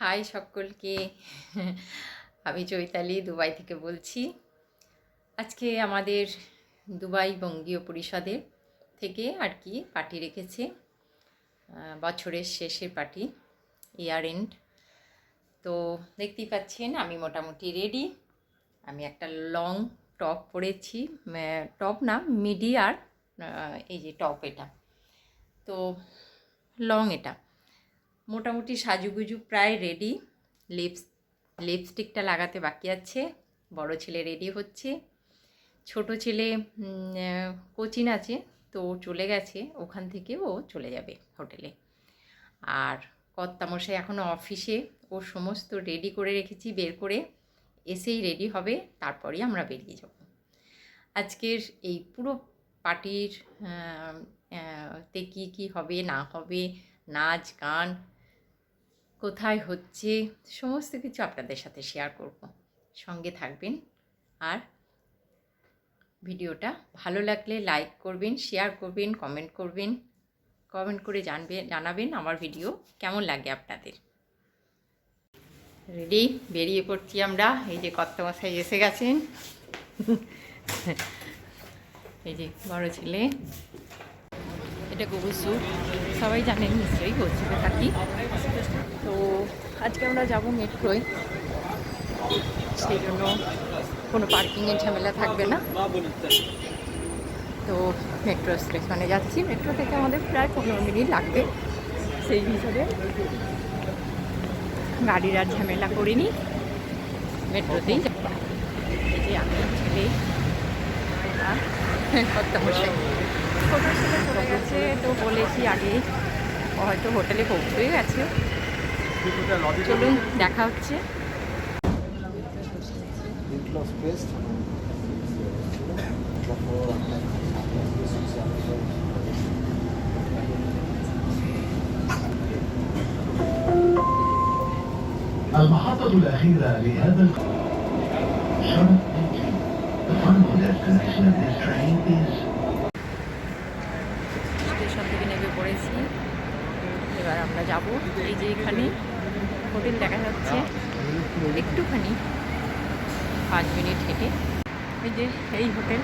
High সকলকে। আমি Chaitali, Dubai থেকে বলছি। আজকে আমাদের দুবাই বঙ্গীয় পরিষদের থেকে আর কি পার্টি রেখেছে। বছরের শেষের পার্টি, ইয়ার এন্ড। তো দেখতেই পাচ্ছেন, আমি মোটামুটি রেডি। আমি একটা লং টপ পরেছি টপ না, মিডিয়ার এই যে টপ এটা। তো লং এটা। মোটামুটি সাজুগুজু প্রায় রেডি লিপস লিপস্টিকটা লাগাতে বাকি আছে। বড় ছেলে রেডি হচ্ছে। ছোট ছেলে কোচিন আছে, তো চলে গেছে। ওখান থেকে ও চলে যাবে হোটেলে। আর কর্তামশাই এখনও অফিসে। ও সমস্ত রেডি করে রেখেছি, বের করে। এসেই রেডি হবে তারপরেই আমরা বেরিয়ে যাব। আজকের এই পুরো পার্টির তে কী কী হবে, না হবে, নাচ, গান কোথায় হচ্ছে, সমস্ত কিছু আপনাদের সাথে শেয়ার করব। সঙ্গে থাকবেন আর ভিডিওটা ভালো লাগলে লাইক করবেন শেয়ার করবেন কমেন্ট করবেন কমেন্ট করে জানবেন জানাবেন আমার ভিডিও কেমন লাগে আপনাদের। রেডি বেরিয়ে পড়ছি আমরা। এই যে কর্তমশাই এসে গেছেন। এই যে বড় ছেলে। এটা গোবুসু সবাই জানেন নিশ্চয়ই গোবুসুতে থাকি। তো আজকে আমরা যাব মেট্রোয়। সেই জন্য কোনো পার্কিংয়ের ঝামেলা থাকবে না। তো মেট্রো স্টেশনে যাচ্ছি। মেট্রো থেকে আমাদের প্রায় পনেরো মিনিট লাগবে। সেই হিসাবে গাড়ির আর ঝামেলা করিনি। মেট্রোতেই যাব। এই আমি, ছেলে ছেলে চলে গেছে, তো বলেছি আগে হয়তো হোটেলে পৌঁছে গেছে। চলুন দেখা হচ্ছে Los Pest. المحطة الأخيرة لهذا ال- Short entry. The final destination of this train is station থেকে নেমে পড়েছি এবার আমরা যাব। এই যে এখানে হোটেল দেখা যাচ্ছে একটুখানি পাঁচ মিনিট হেঁটে। এই যে এই হোটেল,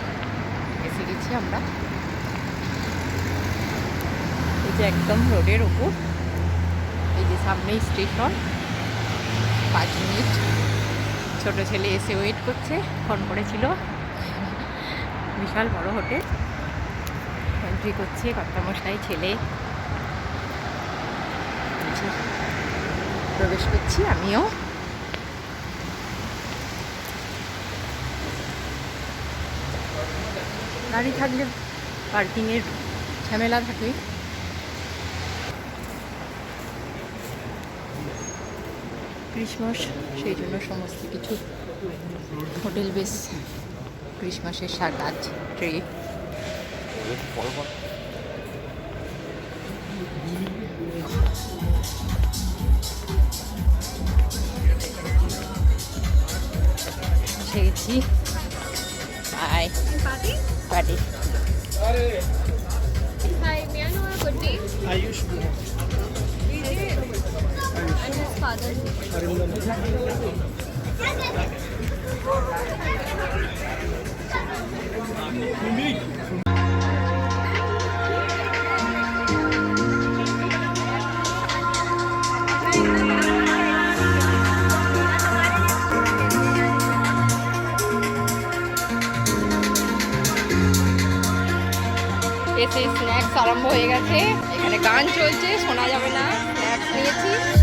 এসে গেছি আমরা। এই যে একদম রোডের ওপর। এই যে সামনেই স্টেশন। পাঁচ মিনিট। ছোট ছেলে এসে ওয়েট করছে, ফোন করেছিল। বিশাল বড় হোটেল। এন্ট্রি করছে কর্তামশাই, ছেলে। এই প্রবেশ করছি, আমিও। গাড়ি থাকলে পার্কিংয়ের ঝামেলা থাকে ক্রিসমাস, সেই জন্য সমস্ত কিছু। হোটেল বেশ ক্রিসমাসের সাগাত ট্রে। এসে গেছি বাই Party? পার্টি এসে স্ন্যাক্স আরম্ভ হয়ে গেছে। এখানে গান চলছে শোনা যাবে না। স্ন্যাক্স নিয়েছি।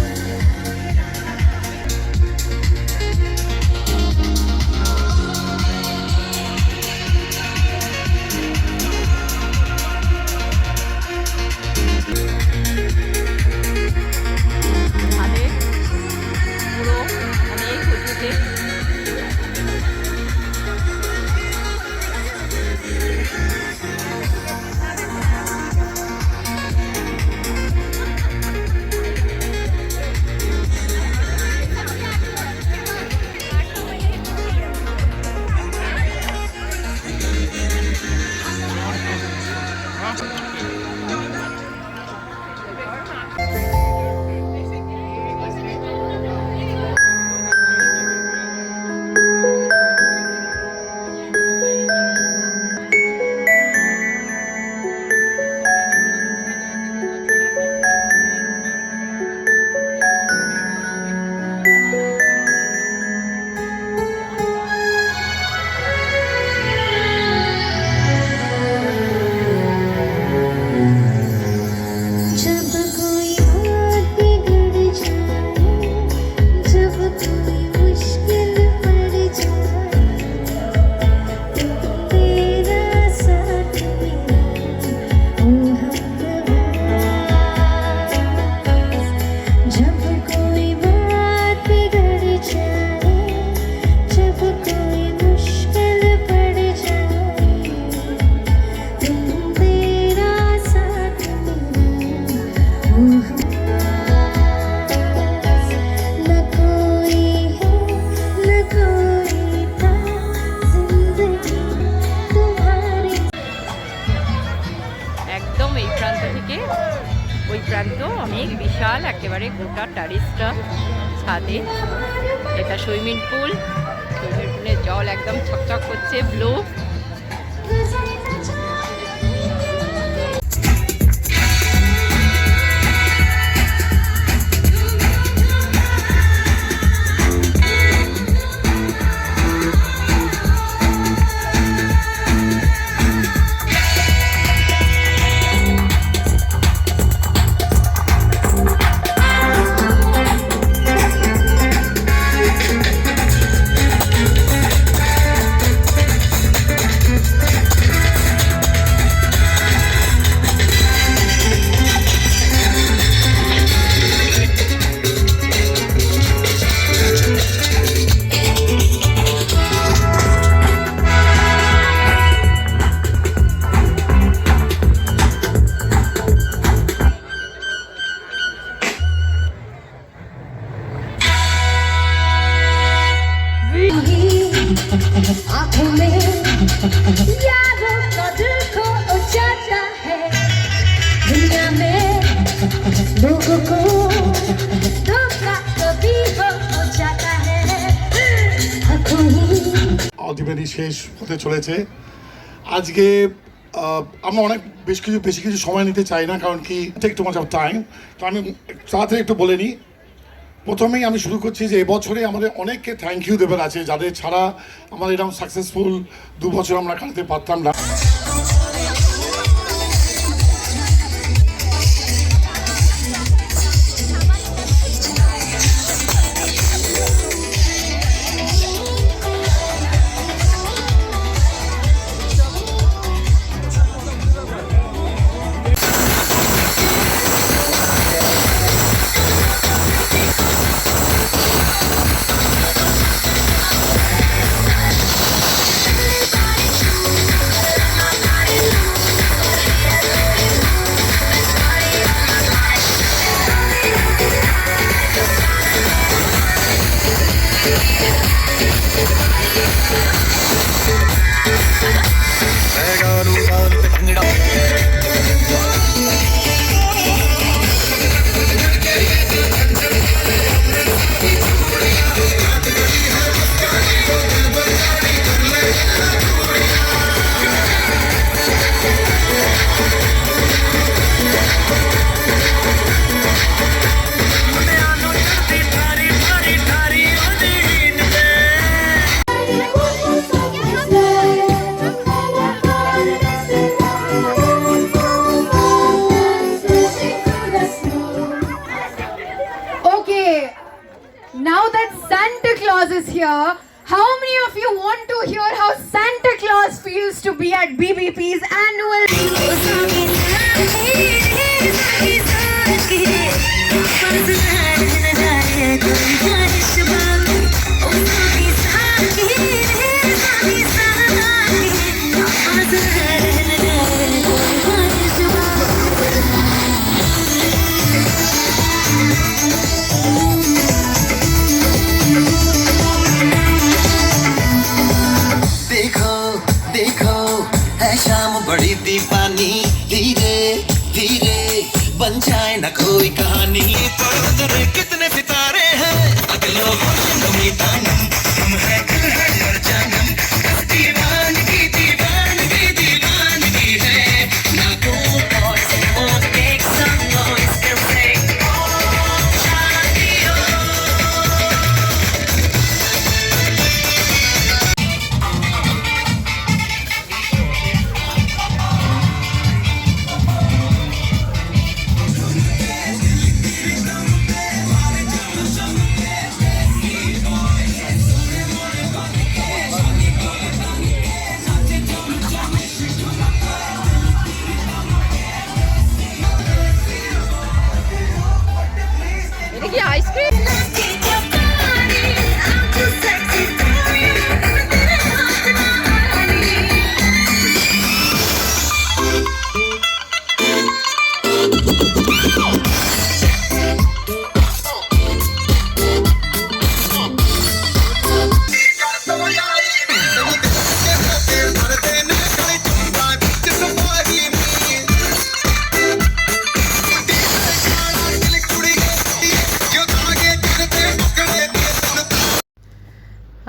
টারিস্টরা ছাদে। এটা সুইমিং পুল। সুইমিং পুলের জল একদম ছকছক করছে ব্লু। आंखों में यारों का दिल को उजाला है दुनिया में लोगों को धोखा कभी हो जाता है आंखों ही আলটিমেটলি শেষ হতে চলেছে আজকে আহ, আমরা অনেক বেশ কিছু বেশি কিছু সময় নিতে চাই না কারণ কি take too much of time তো আমি তাড়াতাড়ি একটু বলে নিই প্রথমেই আমি শুরু করছি যে এবছরে আমাদের অনেককে থ্যাংক ইউ দেবার আছে, যাদের ছাড়া আমাদের এরকম সাকসেসফুল দু বছর আমরা কাটাতে পারতাম না। Santa Claus is here, how many of you want to hear how Santa Claus feels to be at BBP's annual?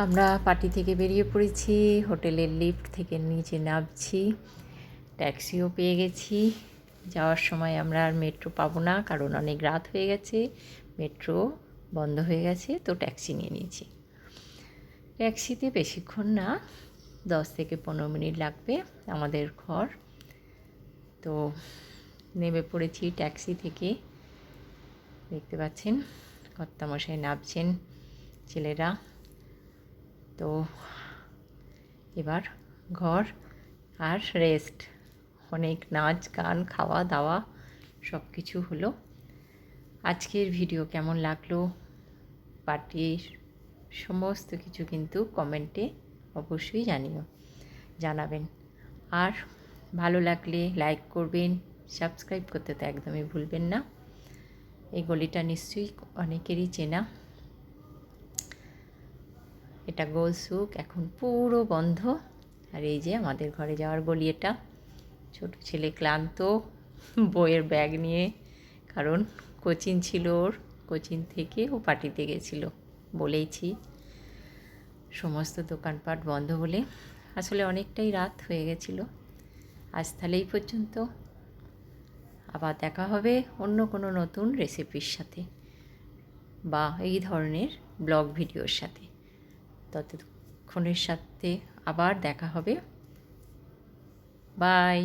আমরা পার্টি থেকে বেরিয়ে পড়েছি, হোটেলের লিফট থেকে নিচে নামছি, ট্যাক্সিও পেয়ে গেছি। যাওয়ার সময় আমরা আর মেট্রো পাবো না, কারণ অনেক রাত হয়ে গেছে, মেট্রো বন্ধ হয়ে গেছে, তো ট্যাক্সি নিয়ে নিয়েছি। ট্যাক্সিতে বেশিক্ষণ না, দশ থেকে পনেরো মিনিট লাগবে আমাদের ঘর। তো নেমে পড়েছি ট্যাক্সি থেকে। দেখতে পাচ্ছেন, কর্তামশাই নামছেন ছেলেরা। তো এবার ঘর আর রেস্ট অনেক নাচ, গান, খাওয়া, দাওয়া সব কিছু হলো। আজকের ভিডিও কেমন লাগল? পার্টির সমস্ত কিছু কিন্তু কমেন্টে অবশ্যই জানিও, জানাবেন। আর ভালো লাগলে লাইক করবেন সাবস্ক্রাইব করতে তো একদমই ভুলবেন না। এই গলিটা নিশ্চয়ই অনেকেরই চেনা। এটা গোল গোলসুক এখন পুরো বন্ধ। আর এই যে আমাদের ঘরে যাওয়ার গলি এটা। ছোট ছেলে ক্লান্ত, বইয়ের ব্যাগ নিয়ে, কারণ কোচিং ছিল ওর। কোচিং থেকে ও পার্টিতে গেছিল, বলেইছি। সমস্ত দোকানপাট বন্ধ বলে আসলে অনেকটাই রাত হয়ে গেছিল। আজ তাহলে এই পর্যন্ত। আবার দেখা হবে অন্য কোনো নতুন রেসিপির সাথে বা এই ধরনের ব্লগ ভিডিওর সাথে। ততক্ষণের সাথে আবার দেখা হবে। বাই